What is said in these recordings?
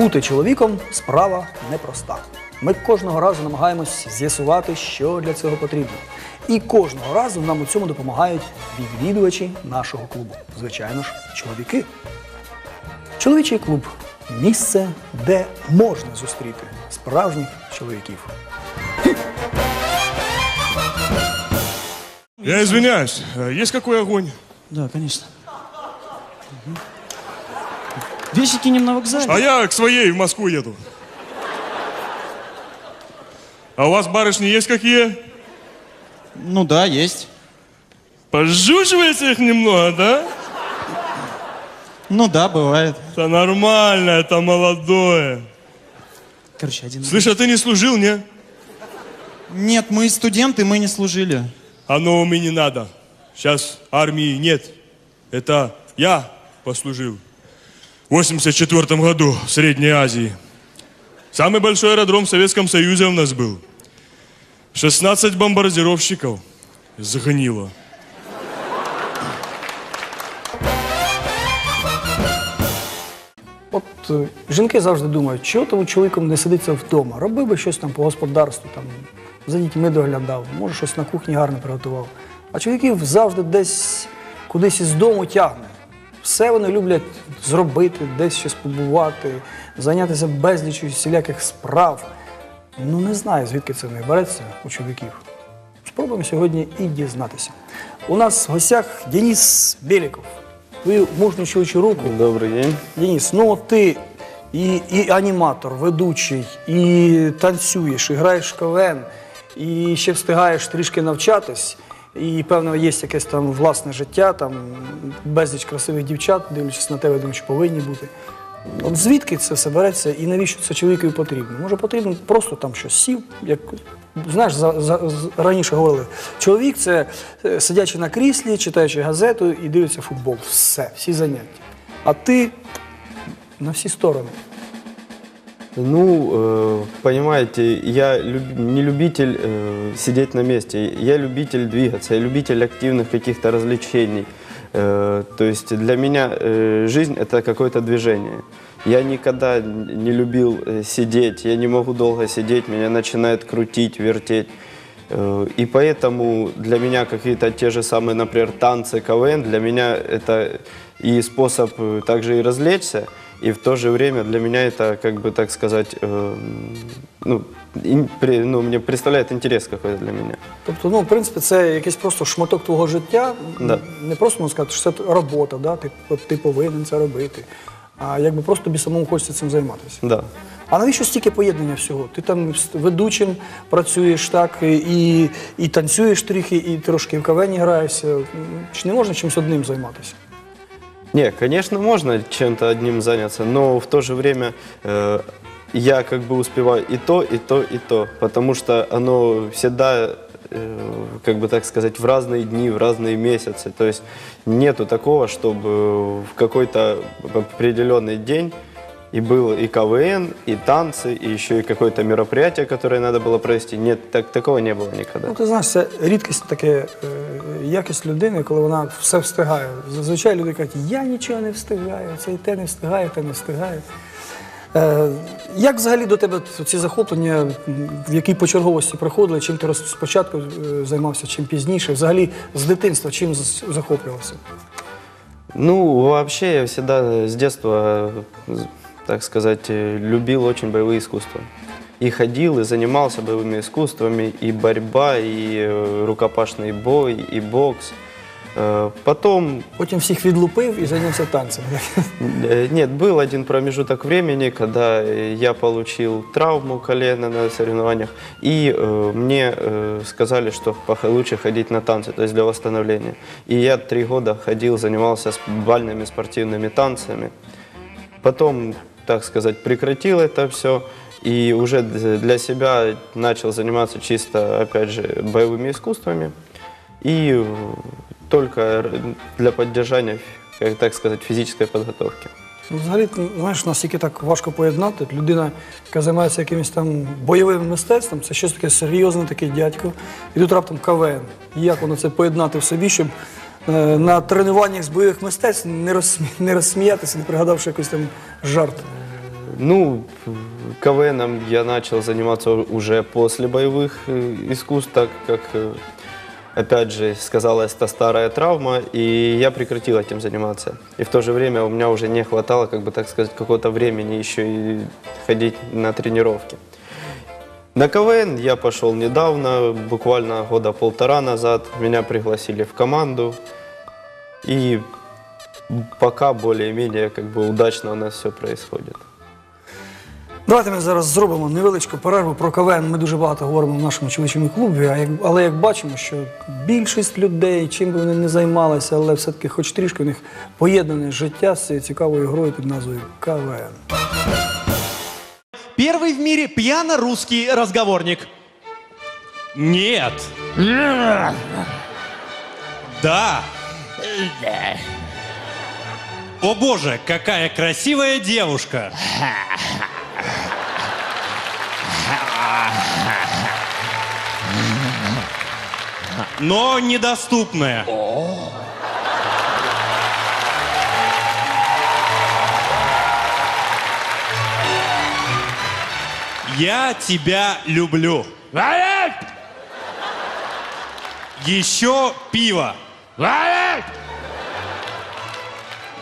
Бути чоловіком справа непроста. Ми кожного разу намагаємось з'ясувати, що для цього потрібно. І кожного разу нам у цьому допомагають відвідувачі нашого клубу. Звичайно ж, чоловіки. Чоловічий клуб місце, де можна зустріти справжніх чоловіків. Я извиняюсь, э, есть какой огонь? Да, конечно. Мгм. Вещи кинем на вокзале. А я к своей в Москву еду. А у вас барышни есть какие? Ну да, есть. Пожуживаете их немного, да? Ну да, бывает. Это нормально, это молодое. Короче, один... Слышь, а ты не служил, не? Нет, мы студенты, мы не служили. Оно мне не надо. Сейчас армии нет. Это я послужил. В 84 году в Средней Азии. Самый большой аэродром в Советском Союзе у нас был. 16 бомбардировщиков сгнило. От е, жінки завжди думають, чого тому чоловіком не сидиться вдома. Робив би щось там по господарству, там, за дітьми доглядав, може щось на кухні гарно приготував. А чоловіків завжди десь кудись із дому тягне. Все вони люблять зробити, десь щось побувати, зайнятися безлічю всіляких справ. Ну не знаю, звідки це не береться у чоловіків. Спробуємо сьогодні і дізнатися. У нас в гостях Деніс Біліков. Твою мужню чоловічу руку Добрый день. Денис, ну от ти і, і аніматор, ведучий, і танцюєш, і граєш в КВН, і ще встигаєш трішки навчатись, і певно є якесь там власне життя, там безліч красивих дівчат, дивлячись на тебе, думаю, що повинні бути. От звідки це все береться і навіщо це чоловікові потрібно? Може потрібно просто там щось сів, як знаєш, за, за, раніше говорили, чоловік це е, сидячи на кріслі, читаючи газету і дивиться футбол. Все, всі заняття. А ти на всі сторони. Ну, э, понимаете, я люб- не любитель э, сидеть на месте. Я любитель двигаться, я любитель активных каких-то развлечений. Э, то есть для меня э, жизнь это какое-то движение. Я никогда не любил э, сидеть, я не могу долго сидеть, меня начинает крутить, вертеть. Э, И поэтому для меня какие-то те же самые, например, танцы, КВН, для меня это и способ э, также и развлечься, и в то же время для меня это, как бы так сказать, э, ну, ин- при- ну, мне представляет интерес какой-то для меня. Тобто, ну, в принципі, це якийсь просто шматок твого життя. Да. Не просто можна сказати, що це робота, да? ти, от ти повинен це робити. А якби просто тобі самому хочеться цим займатися. Да. А навіщо стільки поєднання всього? Ти там з ведучим працюєш, так, і, і танцюєш трохи, і трошки в кавені граєшся. Чи не можна чимось одним займатися? Не, конечно, можно чем-то одним заняться, но в то же время э, я как бы успеваю и то, и то, и то, потому что оно всегда, э, как бы так сказать, в разные дни, в разные месяцы. То есть нету такого, чтобы в какой-то определенный день и был и КВН, и танцы, и еще и какое-то мероприятие, которое надо было провести. Нет, так, такого не было никогда. Ну, ти знаєш, це рідкість таке е, якість людини, коли вона все встигає. Зазвичай люди кажуть, я нічого не встигаю, це і те не встигає, те не встигає. Е, як взагалі до тебе ці захоплення, м, в якій почерговості приходили, чим ти роз- спочатку е, займався, чим пізніше? Взагалі з дитинства чим з- захоплювався? Ну, вообще я всегда с детства, э, так сказать, э, любил очень боевые искусства. И ходил, и занимался боевыми искусствами, и борьба, и э, рукопашный бой, и бокс. Э, Потом, Потім всіх відлупив і зайнявся танцем. э, нет, был один промежуток времени, когда э, я получил травму колена на соревнованиях, и э, мне э, сказали, что пох- лучше ходить на танцы, то есть для восстановления. И я три года ходил, занимался с бальными спортивными танцами. Потом, так сказать, прекратил это все и уже д- для себя начал заниматься чисто, опять же, боевыми искусствами. И э, только р- для поддержания, как так сказать, физической подготовки. Ну, взагалі, ти знаєш, наскільки так важко поєднати. Людина, яка займається якимось там бойовим мистецтвом, це щось таке серйозне, такий дядько. І тут раптом КВН. І як воно це поєднати в собі, щоб е, на тренуваннях з бойових мистецтв не, розсмі... не розсміятися, не пригадавши якийсь там жарт. Ну, КВНом я начал заниматься уже после боевых э, искусств, так как, э, опять же, сказалась та старая травма, и я прекратил этим заниматься. И в то же время у меня уже не хватало, как бы так сказать, какого-то времени еще и ходить на тренировки. На КВН я пошел недавно, буквально года полтора назад. Меня пригласили в команду. И пока более-менее как бы удачно у нас все происходит. Давайте ми зараз зробимо невеличку перерву про КВН. Ми дуже багато говоримо в нашому чоловічому клубі, але як бачимо, що більшість людей, чим би вони не займалися, але все-таки хоч трішки у них поєднане життя з цією цікавою грою під назвою КВН. Первый в мире пьяно-русский разговорник. Нет. Да. О боже, какая красивая девушка. Но недоступная. Я тебя люблю. Еще пиво.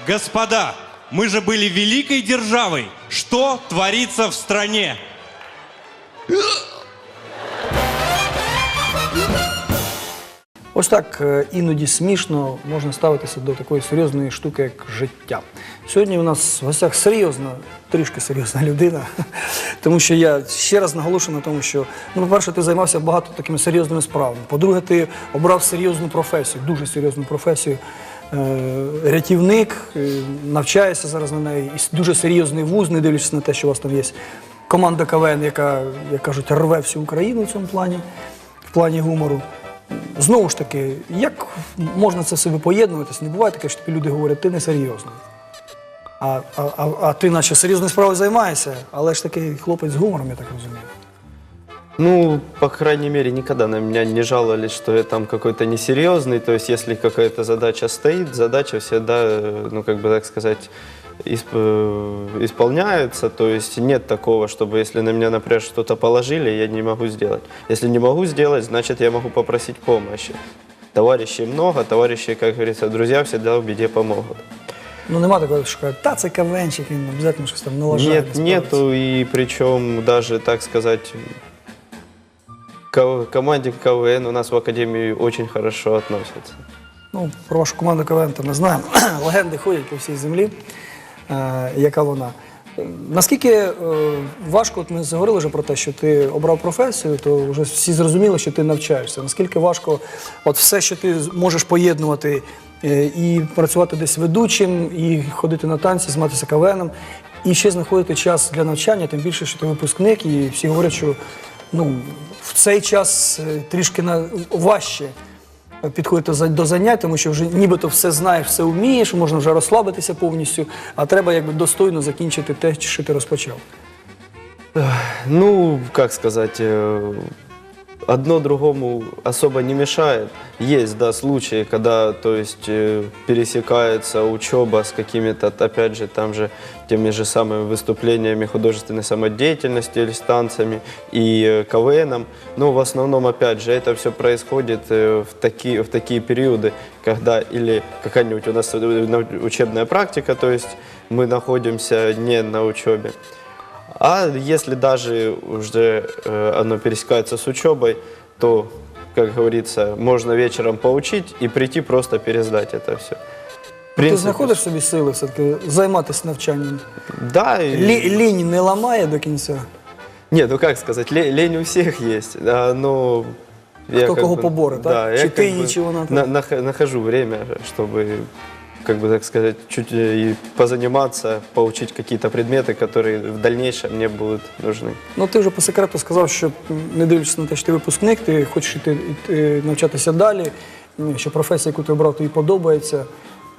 Господа, мы же были великой державой. Что творится в стране? Ось так е, іноді смішно можна ставитися до такої серйозної штуки, як життя. Сьогодні у нас в гостях серйозна, трішки серйозна людина, тому що я ще раз наголошую на тому, що ну, по-перше, ти займався багато такими серйозними справами. По-друге, ти обрав серйозну професію, дуже серйозну професію. Е, Рятівник, е, навчаєшся зараз на неї, і дуже серйозний вуз, не дивлячись на те, що у вас там є команда КВН, яка, як кажуть, рве всю Україну в цьому плані, в плані гумору. Знову ж таки, як можна це собі поєднуватись? Не буває таке, що тобі люди говорять, ти не серйозний. А, а, а, а ти наче серйозною справою займаєшся, але ж такий хлопець з гумором, я так розумію. Ну, по крайней мере, никогда на меня не жаловались, что я там какой-то несерьезный. То есть, если какая-то задача стоит, задача всегда, э, ну, как бы так сказать, исп- э, исполняется. То есть, нет такого, чтобы если на меня, например, что-то положили, я не могу сделать. Если не могу сделать, значит, я могу попросить помощи. Товарищей много, товарищи, как говорится, друзья всегда в беде помогут. Ну нема такого, що кажуть, та це кавенчик, він обов'язково щось там налажає. Нет, нету, и причем даже, так сказать, к команде КВН у нас в Академии очень хорошо относятся. Ну, про вашу команду КВН то ми знаємо. Легенди ходять по всій землі, е, яка вона. Наскільки е, важко, от ми заговорили вже про те, що ти обрав професію, то вже всі зрозуміли, що ти навчаєшся. Наскільки важко, от все, що ти можеш поєднувати е, і працювати десь ведучим, і ходити на танці, займатися КВНом, і ще знаходити час для навчання, тим більше, що ти випускник, і всі говорять, що ну, в цей час е, трішки на, важче підходити до занять, тому що вже нібито все знаєш, все вмієш, можна вже розслабитися повністю, а треба якби достойно закінчити те, що ти розпочав. Ну, как сказать, э, одно другому особо не мешает. Есть, да, случаи, когда, то есть, э, пересекается учеба с какими-то, опять же, там же, теми же самыми выступлениями художественной самодеятельности или с танцами и э, КВНом. Но в основном, опять же, это все происходит э, в такие, в такие периоды, когда или какая-нибудь у нас учебная практика, то есть мы находимся не на учебе. А если даже уже э, оно пересекается с учебой, то, как говорится, можно вечером поучить и прийти просто пересдать это все. Ти знаходиш собі сили все-таки займатися навчанням. Да, и- Лі, лінь не ламає до кінця. Нет, ну как сказать, ле- лень у всех есть, а, но... я Кто как кого бы- поборет, а? Да, Чи я ты, как бы чи вона на- там? нах- нахожу время, чтобы, как бы так сказать, чуть э, и позаниматься, поучить какие-то предметы, которые в дальнейшем мне будут нужны. Ну ти вже по секрету сказав, що м, не дивлячись на те, що ти випускник, ти хочеш іти, іти навчатися далі, м, що професія, яку ти обрав, тобі подобається.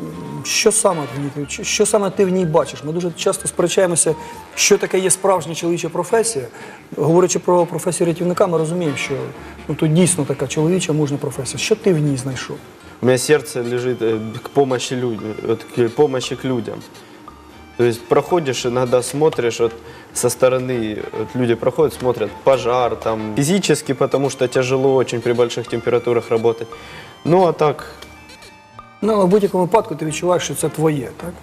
М, Що саме в ній, ти- що саме ти в ній бачиш? Ми дуже часто сперечаємося, що таке є справжня чоловіча професія. Говорячи про професію рятівника, ми розуміємо, що ну, тут дійсно така чоловіча мужня професія. Що ти в ній знайшов? У меня сердце лежит э, к помощи людям, вот к помощи к людям. То есть проходишь, иногда смотришь, вот со стороны вот люди проходят, смотрят пожар, там физически, потому что тяжело очень при больших температурах работать. Ну а так, Ну, але в будь-якому випадку ти відчуваєш, що це твоє, так?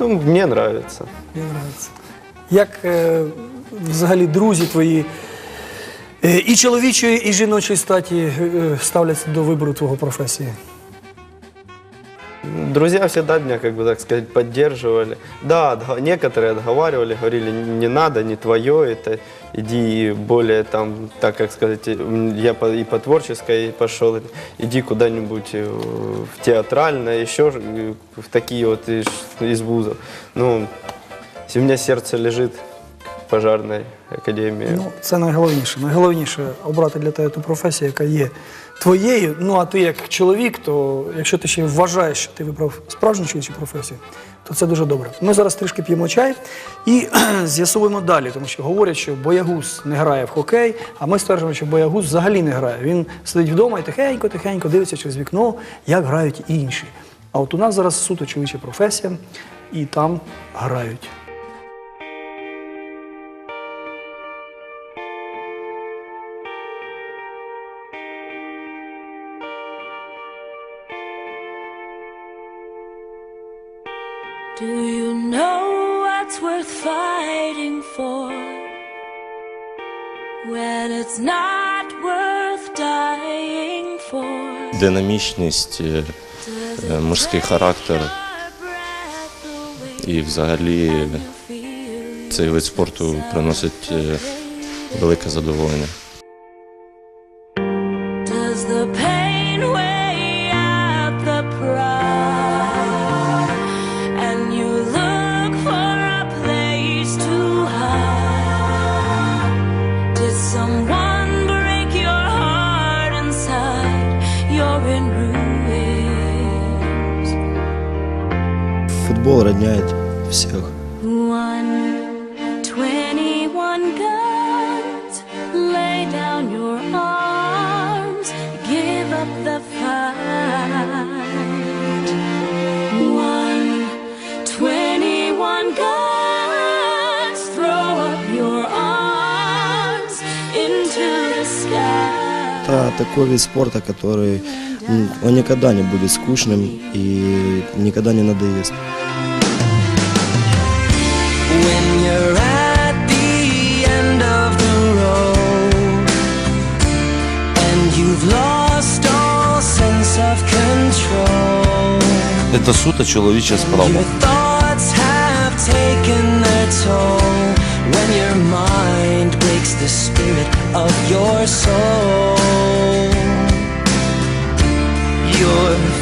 ну, мне нравится. Мені подобається. Як е, взагалі друзі твої і чоловічої, і жіночої статі е, ставляться до вибору твого професії? Друзья всегда меня, как бы так сказать, поддерживали. Да, отго- некоторые отговаривали, говорили, не надо, не твое это, иди более там, так как сказать, м, я по, и по творческой пошел, иди куда-нибудь э, в театральное, еще ж- э, в такие вот из, из вузов. Ну, если у меня сердце лежит к пожарной академии. Ну, це найголовніше. Найголовніше обрати для тебе ту професію, яка є твоєю. Ну а ти як чоловік, то якщо ти ще вважаєш, що ти вибрав справжню чоловічу професію, то це дуже добре. Ми зараз трішки п'ємо чай і з'ясуємо далі, тому що говорять, що боягуз не грає в хокей, а ми стверджуємо, що боягуз взагалі не грає. Він сидить вдома і тихенько, тихенько дивиться через вікно, як грають інші. А от у нас зараз суто чоловіча професія, і там грають. Do you know what's worth fighting for when it's not worth dying for? динамічність, е, е, мужський характер і взагалі цей вид спорту приносить е, велике задоволення. Into the sky. Это такой вид спорта, который он никогда не будет скучным и никогда не надоест. Це суто чоловіча справа. Your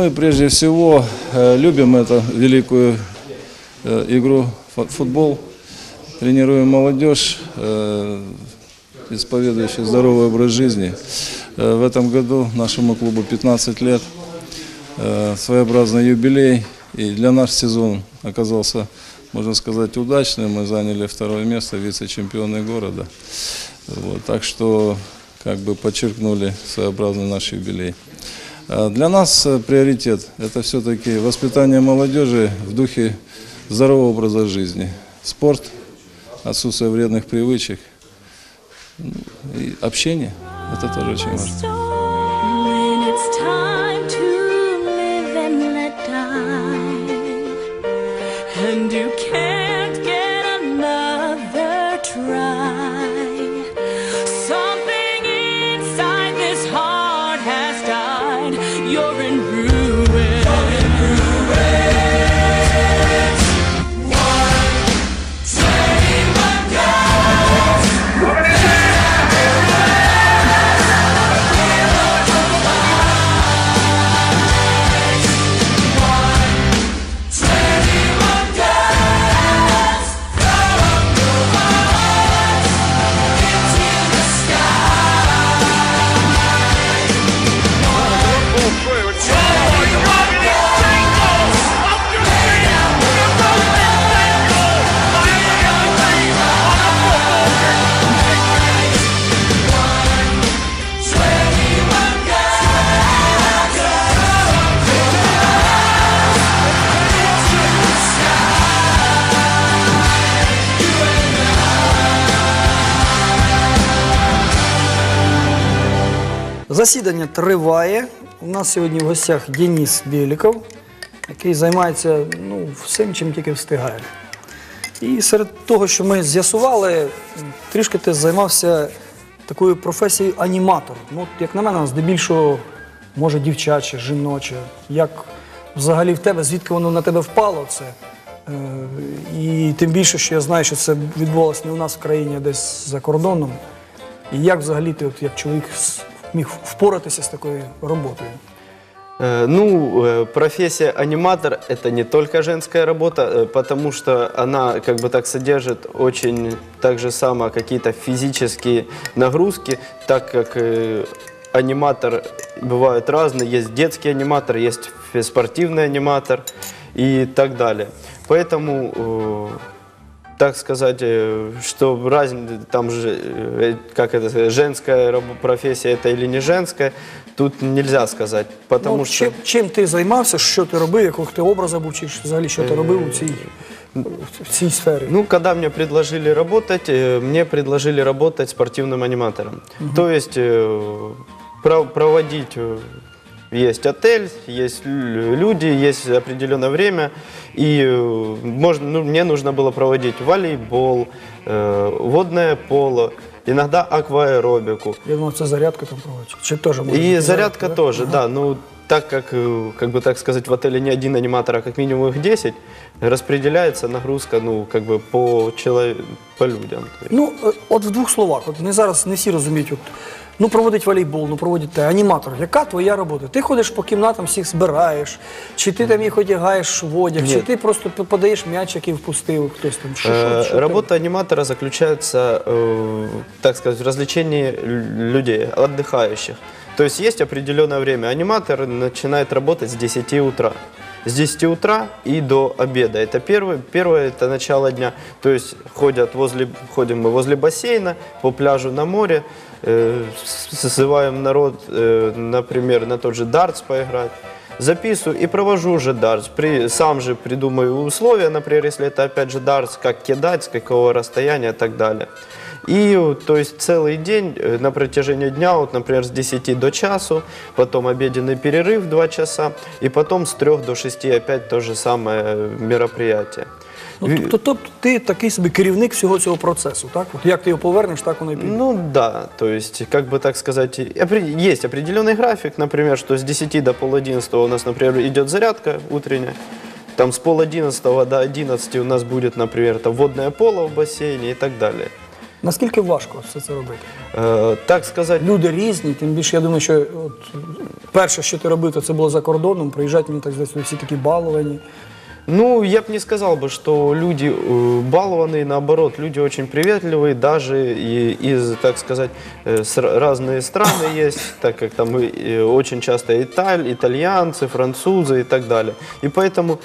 Мы прежде всего э, любим эту великую э, игру фу- футбол, тренируем молодежь, э, исповедующую здоровый образ жизни. В этом году нашему клубу 15 лет, своеобразный юбилей, и для нас сезон оказался, можно сказать, удачным. Мы заняли второе место, вице-чемпионы города. Вот, так что как бы подчеркнули своеобразный наш юбилей. А Для нас э, приоритет – это все-таки воспитание молодежи в духе здорового образа жизни. Спорт, отсутствие вредных привычек ну, и общение. Это тоже очень важно. And you can't get another try. Засідання триває. У нас сьогодні в гостях Деніс Біліков, який займається ну, всім, чим тільки встигає. І серед того, що ми з'ясували, трішки ти займався такою професією аніматор. Ну, як на мене, здебільшого, може, дівчаче, жіноче. Як взагалі в тебе, звідки воно на тебе впало це? Е, і тим більше, що я знаю, що це відбувалося не у нас в країні, а десь за кордоном. І як взагалі ти, от, як чоловік, с- міг впоратися з такою роботою? Э, Ну, э, профессия аниматор – это не только женская работа, э, потому что она как бы так содержит очень так же само какие-то физические нагрузки, так как аниматор бывают разные. Есть детский аниматор, есть спортивный аниматор и так далее. Поэтому так сказать, э, что разница, там же, э, как это сказать, женская раб- профессия это или не женская, тут нельзя сказать, потому ну, что... чим, чим ти займався, що ти робив, якого ти образа був, чи взагалі що ти робив у цій, в цій сфері? Ну, когда мне предложили работать, э, мне предложили работать спортивным аниматором. То есть э, про- проводить э, есть отель, есть лю- люди, есть определенное время, и э, можно, ну, мне нужно было проводить волейбол, э, водное поло, иногда акваэробику. Я думав, це зарядка там проводить. Чи теж може И бути зарядка да? тоже, Ага. да. Ну, так как, э, как бы так сказать, в отеле не один аниматор, а как минимум их 10, распределяется нагрузка, ну, как бы по человеку, по людям. Ну, е, от в двох словах, от не зараз не всі розуміють, от, ну проводить волейбол, ну проводить те, аніматор. Яка твоя робота? Ти ходиш по кімнатам, всіх збираєш, чи ти там їх одягаєш в одяг, чи Ні. ти просто п- подаєш м'яч, який впустив хтось там. Що, Э, що, що ти Работа аниматора заключается, э, так сказать, в развлечении лю- людей, отдыхающих. То есть есть определенное время. Аниматор начинает работать с 10 утра. С 10 утра и до обеда. Это первый, первое это начало дня. То есть ходят возле, ходим мы возле бассейна, по пляжу на море, э, с- созываем народ, э, например, на тот же дартс поиграть. Записываю и провожу уже дартс. При, сам же придумаю условия, например, если это опять же дартс, как кидать, с какого расстояния и так далее. И э, то есть целый день э, на протяжении дня, вот, например, с 10 до часу, потом обеденный перерыв 2 часа, и потом с 3 до 6 опять то же самое э, мероприятие. Ну, тобто, тобто ти такий собі керівник всього цього процесу, так? От як ти його повернеш, так воно і піде. Ну да, то есть, как бы так сказать, и опре- есть определенный график, например, что с 10 до пол 11 у нас, например, идет зарядка утренняя, там с пол 11 до 11 у нас будет, например, там водное поло в бассейне и так далее. Наскільки важко все це робити? Э, так сказать, Люди різні, тим більше я думаю, що от, перше, що ти робив, то це було за кордоном. Приїжджати, мені так здається, всі такі баловані. Ну, я бы не сказал бы, что люди э, балованные, наоборот, люди очень приветливые, даже и из, так сказать, э, с- разные страны есть, так как там и, э, очень часто италь, итальянцы, французы и так далее. И поэтому Э,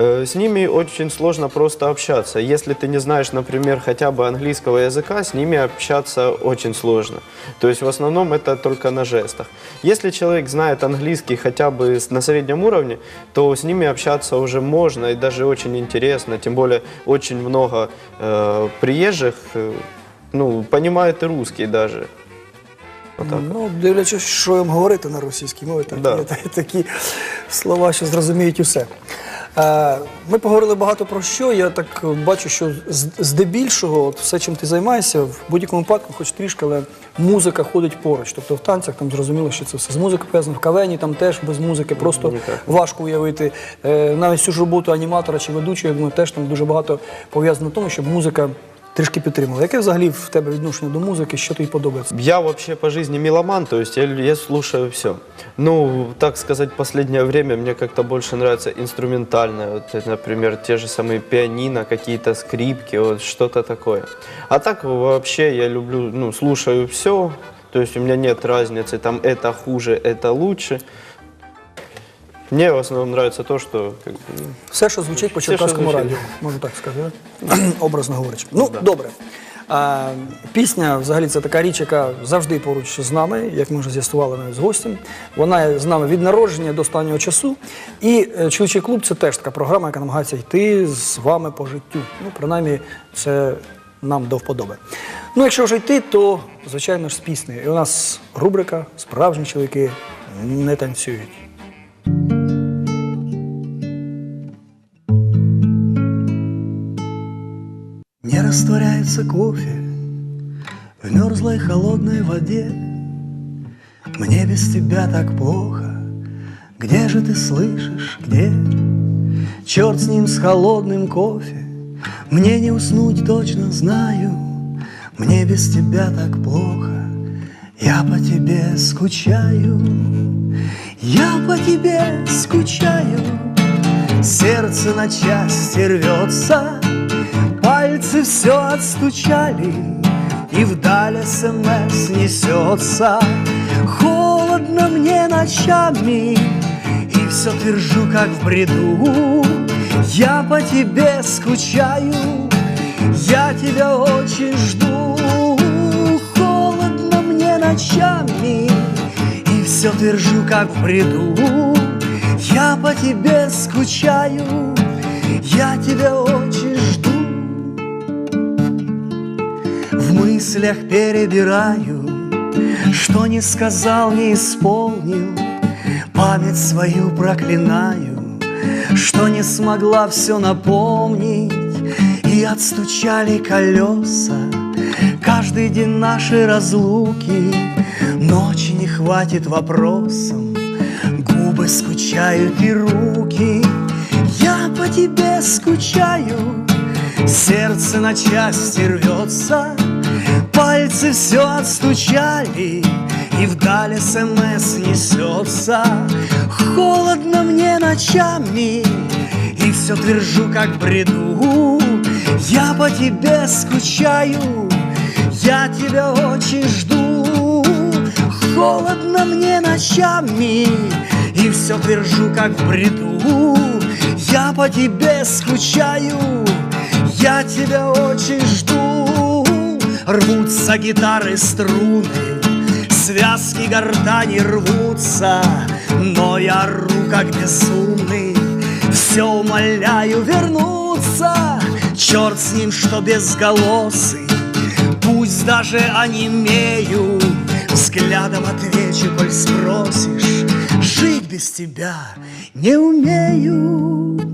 С ними очень сложно просто общаться. Если ты не знаешь, например, хотя бы английского языка, с ними общаться очень сложно. То есть в основном это только на жестах. Если человек знает английский хотя бы с- на среднем уровне, то с ними общаться уже можно и даже очень интересно. Тем более очень много э, приезжих э, ну, понимают и русский даже. Вот так. Ну, дивлячись, що їм говорити на російській мові, так, Да. є та- такі слова, що зрозуміють усе. Е, Ми поговорили багато про що. Я так бачу, що здебільшого, от все, чим ти займаєшся, в будь-якому випадку, хоч трішки, але музика ходить поруч. Тобто в танцях там зрозуміло, що це все з музикою пов'язано, в кавені там теж без музики, просто важко уявити. Е, Навіть цю ж роботу аніматора чи ведучого, я думаю, теж там дуже багато пов'язано в тому, щоб музика трішки підтримувала. Яке взагалі в тебе відношення до музики, що тобі подобається? Я вообще по жизни меломан, то есть я, я слушаю все. Ну, так сказать, последнее время мне как-то больше нравится инструментальное. Вот, э, например, те же самые пианино, какие-то скрипки, вот что-то такое. А так вообще я люблю, ну, слушаю все. То есть у меня нет разницы, там это хуже, это лучше. Мне в основном нравится то, что как бы, Все, що звучить по Все, що Черкаському звучить. радіо, можна так сказати, образно говорячи. Ну, добре. А, пісня, взагалі, це така річ, яка завжди поруч з нами, як ми вже з'ясували навіть з гостем. Вона з нами від народження до останнього часу. І е, чоловічий клуб це теж така програма, яка намагається йти з вами по життю. Ну, принаймні, це нам до вподоби. Ну, якщо вже йти, то звичайно ж з піснею. І у нас рубрика Справжні чоловіки не танцюють. Растворяется кофе в мерзлой холодной воде. Мне без тебя так плохо. Где же ты слышишь, где? Черт с ним, с холодным кофе. Мне не уснуть, точно знаю. Мне без тебя так плохо. Я по тебе скучаю. Я по тебе скучаю. Сердце на части рвется. Пальцы все отстучали, и вдаль СМС несется. Холодно мне ночами, и все твержу, как в бреду. Я по тебе скучаю, я тебя очень жду. Холодно мне ночами, и все твержу, как в бреду. Я по тебе скучаю, я тебя очень жду. В мыслях перебираю, что не сказал, не исполнил, память свою проклинаю, что не смогла все напомнить, и отстучали колеса. Каждый день нашей разлуки, ночи не хватит вопросам, губы скучают и руки. Я по тебе скучаю, сердце на части рвется, пальцы все отстучали, и вдали СМС несется. Холодно мне ночами, и все твержу, как бреду. Я по тебе скучаю, я тебя очень жду. Холодно мне ночами, и все твержу, как бреду. Я по тебе скучаю, я тебя очень жду. Рвутся гитары струны, связки гортани рвутся, но я ору, как безумный, все умоляю вернуться. Черт с ним, что безголосый, пусть даже онемею, взглядом отвечу, коль спросишь, жить без тебя не умею.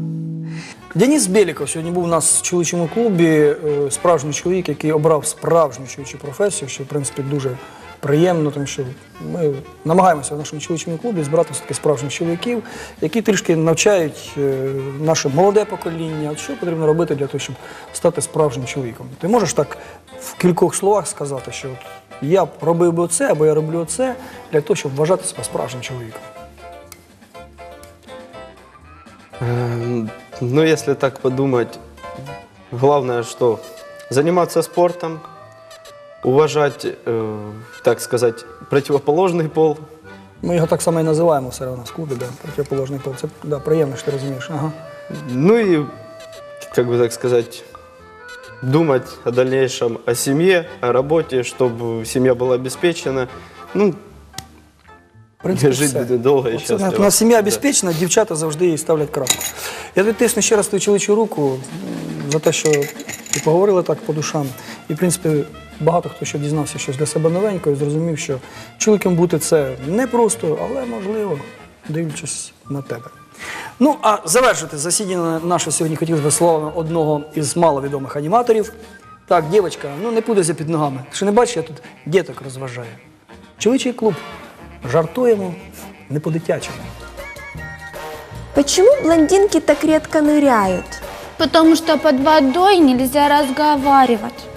Деніс Беліков сьогодні був у нас в чоловічому клубі. е, Справжній чоловік, який обрав справжню чоловічу професію, що в принципі дуже приємно, тому що ми намагаємося в нашому чоловічому клубі збирати все-таки справжніх чоловіків, які трішки навчають е, наше молоде покоління, що потрібно робити для того, щоб стати справжнім чоловіком. Ти можеш так в кількох словах сказати, що от я робив би це, або я роблю це для того, щоб вважати себе справжнім чоловіком. Э, Ну, если так подумать, главное что? Заниматься спортом, уважать, э, так сказать, противоположный пол. Ми його так само і називаємо все у нас в клубі, да, протиположний пол. Це да, приємно, що ти розумієш. Ага. Ну и, как бы так сказать, думать о дальнейшем, о семье, о работе, чтобы семья была обеспечена. Ну, В принципі, жить все. довго і Оце щасливо. У нас сім'я Да. обезпечена, дівчата завжди їй ставлять крапку. Я тобі тисну ще раз твою чоловічу руку за те, що ти поговорила так по душам. І, в принципі, багато хто ще дізнався щось для себе новенького і зрозумів, що чоловіком бути це не просто, але можливо, дивлячись на тебе. Ну, а завершити засідання наше сьогодні хотів би словами одного із маловідомих аніматорів. Так, дівчинка, ну не путайся під ногами. Ти що не бачиш, я тут діток розважаю. Чоловічий клуб. Жартуємо не по-дитячому. Почему блондинки так редко ныряют? Потому что под водой нельзя разговаривать.